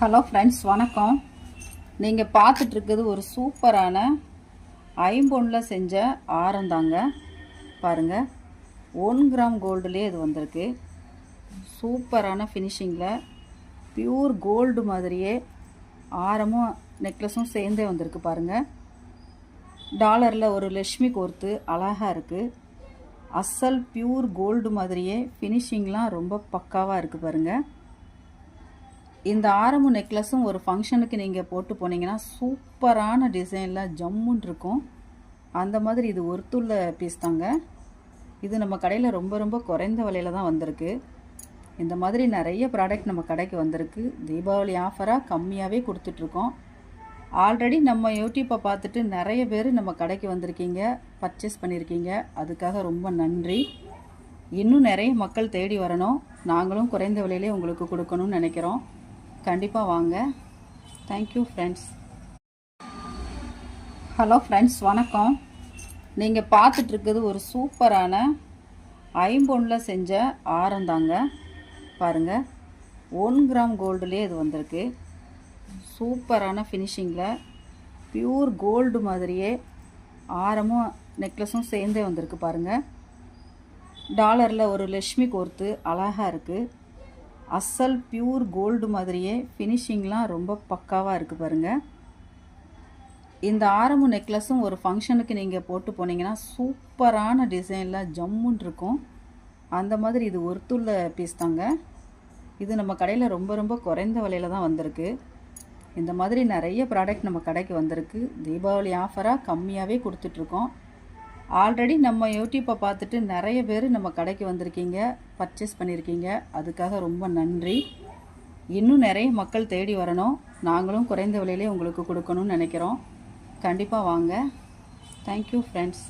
Hello friends வணக்கம். நீங்கள் பார்த்துட்ருக்குது ஒரு சூப்பரான ஐம்பொன்னில் செஞ்ச ஆரந்தாங்க பாருங்கள் ஒன் கிராம் கோல்டுலேயே இது வந்திருக்கு. சூப்பரான ஃபினிஷிங்கில் பியூர் கோல்டு மாதிரியே ஆரமும் நெக்லஸும் சேர்ந்தே வந்திருக்கு பாருங்கள் டாலரில் ஒரு லக்ஷ்மி கோர்த்து அழகாக இருக்குது அசல் பியூர் கோல்டு மாதிரியே ஃபினிஷிங்லாம் ரொம்ப பக்காவாக இருக்குது பாருங்கள் இந்த ஆரம்பு நெக்லஸும் ஒரு ஃபங்க்ஷனுக்கு நீங்கள் போட்டு போனீங்கன்னா சூப்பரான டிசைனில் ஜம்முன் இருக்கும். அந்த மாதிரி இது ஒருத்துள்ள பீஸ் தாங்க. இது நம்ம கடையில் ரொம்ப ரொம்ப குறைந்த விலையில தான் வந்திருக்கு. இந்த மாதிரி நிறைய ப்ராடக்ட் நம்ம கடைக்கு வந்திருக்கு. தீபாவளி ஆஃபராக கம்மியாகவே கொடுத்துட்ருக்கோம். ஆல்ரெடி நம்ம யூடியூப்பை பார்த்துட்டு நிறைய பேர் நம்ம கடைக்கு வந்திருக்கீங்க பர்ச்சேஸ் பண்ணியிருக்கீங்க அதுக்காக ரொம்ப நன்றி. இன்னும் நிறைய மக்கள் தேடி வரணும். நாங்களும் குறைந்த விலையிலே உங்களுக்கு கொடுக்கணும்னு நினைக்கிறோம். கண்டிப்பாக வாங்க. தேங்க்யூ ஃப்ரெண்ட்ஸ் ஹலோ ஃப்ரெண்ட்ஸ் வணக்கம். நீங்கள் பார்த்துட்ருக்குது ஒரு சூப்பரான ஐம்பொன்னில் செஞ்ச ஆரந்தாங்க பாருங்கள் ஒன் கிராம் கோல்டுலேயே இது வந்திருக்கு. சூப்பரான ஃபினிஷிங்கில் பியூர் கோல்டு மாதிரியே ஆரமும் நெக்லஸும் சேர்ந்தே வந்திருக்கு பாருங்கள் டாலரில் ஒரு லக்ஷ்மி கோர்த்து அழகாக இருக்குது அசல் பியூர் கோல்டு மாதிரியே ஃபினிஷிங்லாம் ரொம்ப பக்காவாக இருக்குது பாருங்கள் இந்த ஆரம்பு நெக்லஸும் ஒரு ஃபங்க்ஷனுக்கு நீங்கள் போட்டு போனீங்கன்னா சூப்பரான டிசைனில் ஜம்முன் இருக்கும். அந்த மாதிரி இது ஒருத்துள்ள பீஸ் தாங்க. இது நம்ம கடையில் ரொம்ப ரொம்ப குறைந்த விலையில தான் வந்திருக்கு. இந்த மாதிரி நிறைய ப்ராடக்ட் நம்ம கடைக்கு வந்திருக்கு. தீபாவளி ஆஃபராக கம்மியாகவே கொடுத்துட்ருக்கோம் ஆல்ரெடி நம்ம யூடியூப்பை பார்த்துட்டு நிறைய பேர் நம்ம கடைக்கு வந்திருக்கீங்க பர்ச்சேஸ் பண்ணியிருக்கீங்க அதுக்காக ரொம்ப நன்றி. இன்னும் நிறைய மக்கள் தேடி வரணும். நாங்களும் குறைந்த விலையிலே உங்களுக்கு கொடுக்கணும்னு நினைக்கிறோம். கண்டிப்பாக வாங்க. Thank you friends